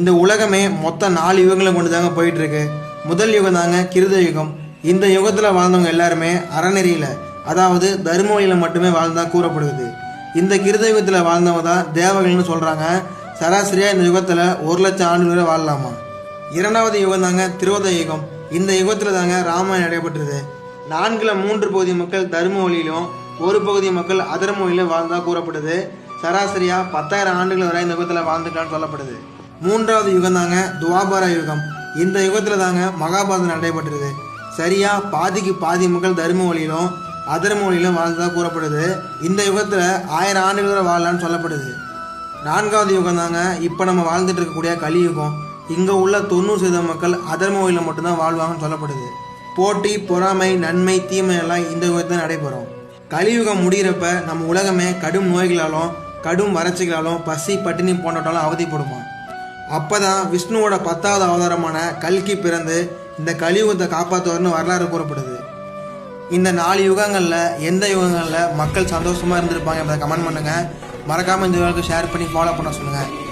இந்த உலகமே மொத்தம் நாலு யுகங்களை கொண்டு தாங்க போயிட்டு இருக்கு முதல் யுகம் தாங்க கிருத யுகம். இந்த யுகத்தில் வாழ்ந்தவங்க எல்லாருமே அறநெறியில் அதாவது தர்ம வழியில் மட்டுமே வாழ்ந்தா கூறப்படுது. இந்த கிருத யுகத்தில் வாழ்ந்தவங்க தான் தேவகள்னு சொல்கிறாங்க சராசரியாக இந்த யுகத்தில் ஒரு லட்சம் ஆண்டு வரை வாழலாமா? இரண்டாவது யுகம் தாங்க திருவத யுகம். இந்த யுகத்தில் தாங்க ராமாயணம் நடைபெற்றது. நான்கில் மூன்று பகுதி மக்கள் தர்ம வழியிலும் ஒரு பகுதி மக்கள் அதர்ம வழியிலும் வாழ்ந்தா கூறப்படுது. சராசரியா பத்தாயிரம் ஆண்டுகள் வரை இந்த யுகத்தில் வாழ்ந்துக்கலாம்னு சொல்லப்படுது. மூன்றாவது யுகம் தாங்க துவாபர யுகம். இந்த யுகத்தில் தாங்க மகாபாரதம் நடைபெற்றது. சரியாக பாதிக்கு பாதி மக்கள் தர்ம வழியிலும் அதர்ம வழியிலும் வாழ்ந்ததாக கூறப்படுது. இந்த யுகத்தில் ஆயிரம் ஆண்டுகள் வரை வாழலாம்னு சொல்லப்படுது. நான்காவது யுகம் தாங்க இப்போ நம்ம வாழ்ந்துட்டு இருக்கக்கூடிய கலியுகம். இங்கே உள்ள தொண்ணூறு சதவீத மக்கள் அதர்ம வழியில் மட்டும்தான் வாழ்வாங்கன்னு சொல்லப்படுது. போட்டி பொறாமை நன்மை தீமை எல்லாம் இந்த யுகத்தில் நடைபெறும். கலியுகம் முடிகிறப்ப நம்ம உலகமே கடும் நோய்களாலும் கடும் வறட்சிகளாலும் பசி பட்டினி போன்றவற்றாலும் அவதிப்படுமா அப்போ தான் விஷ்ணுவோட பத்தாவது அவதாரமான கல்கி பிறந்து இந்த கலியுகத்தை காப்பாற்றுவார்னு வரலாறு கூறப்படுது. இந்த நாலு யுகங்களில் எந்த யுகங்களில் மக்கள் சந்தோஷமாக இருந்திருப்பாங்க என்பதை கமெண்ட் பண்ணுங்கள் மறக்காமல் இந்த யுகங்களுக்கு ஷேர் பண்ணி ஃபாலோ பண்ண சொல்லுங்கள்